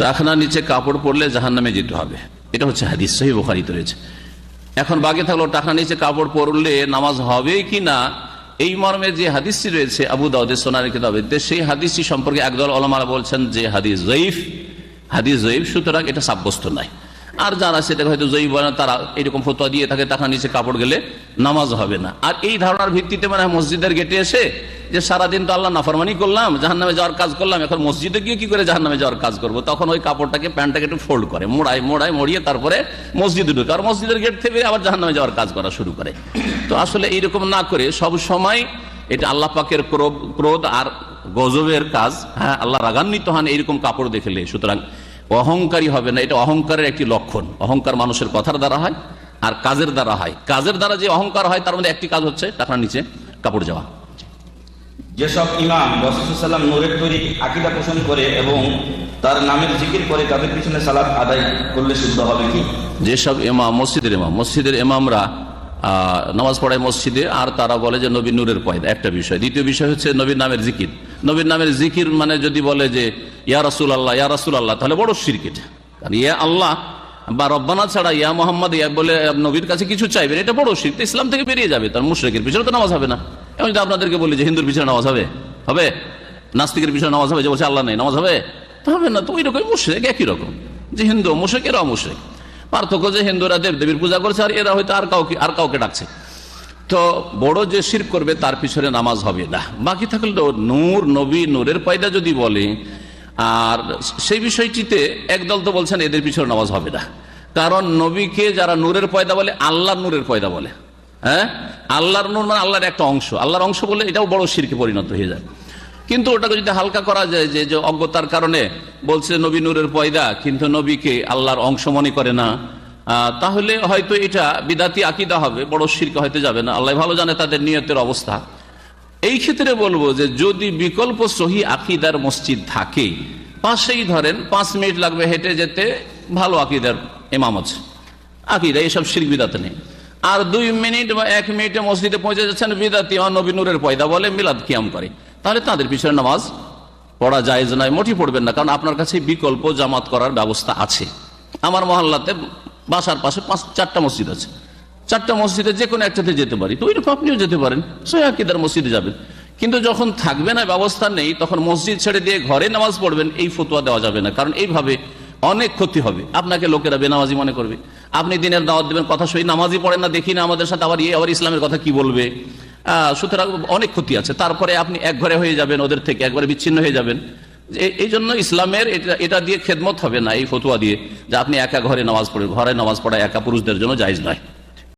টাকনা নিচে কাপড় পরলে জাহান নামে যেতে হবে। এটা হচ্ছে হাদিস সহি বোখারিতে রয়েছে। এখন বাকি থাকল টাকনা নিচে কাপড় পরলে নামাজ হবে কি না, এই মর্মে যে হাদিসটি রয়েছে আবু দাউদের সোনার কিতাবেতে, সেই হাদিসটি সম্পর্কে একদল অলমারা বলছেন যে হাদিস জয়ীফ হাদিস জয়ীফ, সুতরাং এটা সাব্যস্ত নাই আর যারা সেটাকে হয়তো জয়ী বলে তারা এরকম ফতোয়া দিয়ে থাকে টাকা নিচে কাপড় গেলে নামাজ হবে না। আর এই ধারণার ভিত্তিতে মানে মসজিদের গেটে এসে যে সারাদিন তো আল্লাহ নাফরমানি করলাম জাহান নামে যাওয়ার কাজ করলাম, এখন মসজিদে গিয়ে কি করে জাহান নামে যাওয়ার কাজ করব? তখন ওই কাপড়টাকে, প্যান্টটাকে একটু ফোল্ড করে, মোড়ায় মোড়ায় মরিয়ে তারপরে মসজিদে ঢুকে, আর মসজিদের গেট থেকে আবার জাহান নামে যাওয়ার কাজ করা শুরু করে। তো আসলে এইরকম না করে সব সময় এটা আল্লাহ পাকের ক্রোধ- আর গজবের কাজ। হ্যাঁ আল্লাহ রাগান্বিত হন এইরকম কাপড় দেখলে সুতরাং অহংকারী হবে না, এটা অহংকারের একটি লক্ষণ। অহংকার মানুষের কথার দ্বারা হয় আর কাজের দ্বারা হয়। কাজের দ্বারা যে অহংকার হয়, তার মধ্যে একটি কাজ হচ্ছে টাকার নিচে কাপড় যাওয়া। যেসব ইমাম রসুলাম নূরের তৈরি আকিদা পোষণ করে এবং তার নামের জিকির করে, তাদের পিছনে সালাদ আদায় করলে শুদ্ধ হবে কি? যেসব ইমাম, মসজিদের ইমাম, মসজিদের ইমামরা নামাজ পড়ায় মসজিদে, আর তারা বলে যে নবী নূরের পয়দা। একটা বিষয়। দ্বিতীয় বিষয় হচ্ছে নবীর নামের জিকির। নবীর নামের জিকির মানে যদি বলে যে, ইয়া রাসুল আল্লাহ ইয়া রাসুল আল্লাহ তাহলে বড় সিরকিট ইয়া আল্লাহ বা রব্বানা ছাড়া ইয়া মোহাম্মদ, ইয়া বলে নবীর কাছে কিছু চাইবেন এটা বড় শির ইসলাম থেকে বেরিয়ে যাবে। তার মুশ্রেকের পিছনে তো নামাজ হবে না। এবং যদি আপনাদেরকে বলি যে হিন্দুর পিছনে নামাজ হবে। হবে? নাস্তিকের পিছনে নামাজ হবে যে বলছে আল্লাহ নেই, নামাজ হবে? তো হবে না, তো ওই রকম মুশ্রেক একই রকম। যে হিন্দু মুশ্রেক এরা মুশ্রেক। পার্থক্য যে হিন্দুরা দেব দেবীর পূজা করছে আর এরা হয়তো আর কাউকে আর কাউকে ডাকছে। তো বড় যে শির করবে তার পিছনে নামাজ হবে না। বাকি থাকলে তো নূর, নবী, নূরের পয়দা যদি বলে, আর সেই বিষয়টিতে একদল তো বলছেন এদের পিছনে নামাজ হবে না। কারণ নবীকে যারা নূরের পয়দা বলে, আল্লাহ নূরের পয়দা বলে। হ্যাঁ? আল্লাহর নূর মানে আল্লাহর একটা অংশ। আল্লাহর অংশ বলে এটাও বড় শিরকে পরিণত হয়ে যায়। কিন্তু ওটাকে যদি হালকা করা যায় যে অজ্ঞতার কারণে বলছে নবী নূরের পয়দা, কিন্তু নবীকে আল্লাহর অংশ মনে করে না তাহলে হয়তো এটা বিদাতি আকিদা হবে, বড় শিরকে হয়তো যাবে না। আল্লাহ ভালো জানে তাদের নিয়তের অবস্থা। এই ক্ষেত্রে বলব যে, যদি বিকল্প সহি আকিদার মসজিদ থাকে, পাশেই ধরেন পাঁচ মিনিট লাগবে হেঁটে যেতে, ভালো আকিদার এমাম আছে। আকিদা এইসব শির বিদাতে নেই। আর দুই মিনিট বা এক মিনিটে মসজিদে পৌঁছে যাচ্ছেন বিদাতি নবী নূরের পয়দা বলে মিলাদ কিয়াম করে। তাহলে তাদের পিছনে নামাজ পড়া যায় নয় মোটি পড়বেন না, কারণ আপনার কাছে বিকল্প জামাত করার ব্যবস্থা আছে। আমার মহল্লাতে বাসার পাশে পাঁচ, চারটা মসজিদ আছে। চারটা মসজিদে যে কোনো একটাতে যেতে পারি, তো ওইরকম আপনিও যেতে পারেন, সৈয়াকিদার মসজিদে যাবেন। কিন্তু যখন থাকবে না, ব্যবস্থা নেই, তখন মসজিদ ছেড়ে দিয়ে ঘরে নামাজ পড়বেন, এই ফতুয়া দেওয়া যাবে না, কারণ এইভাবে অনেক ক্ষতি হবে। আপনাকে লোকেরা বেনামাজি মনে করবে। আপনি দিনের দাওয়াত দেবেন, কথা শুনি, নামাজই পড়েন না, দেখি না আমাদের সাথে আবার ইয়ে আবার ইসলামের কথা কি বলবে। সুতরাং অনেক ক্ষতি আছে। তারপরে আপনি এক ঘরে হয়ে যাবেন ওদের থেকে একবারে বিচ্ছিন্ন হয়ে যাবেন। এই জন্য ইসলামের এটা এটা দিয়ে খেদমত হবে না, এই ফতুয়া দিয়ে, যে আপনি একা ঘরে নামাজ পড়ে, ঘরে নামাজ পড়া একা পুরুষদের জন্য জায়জ নয়।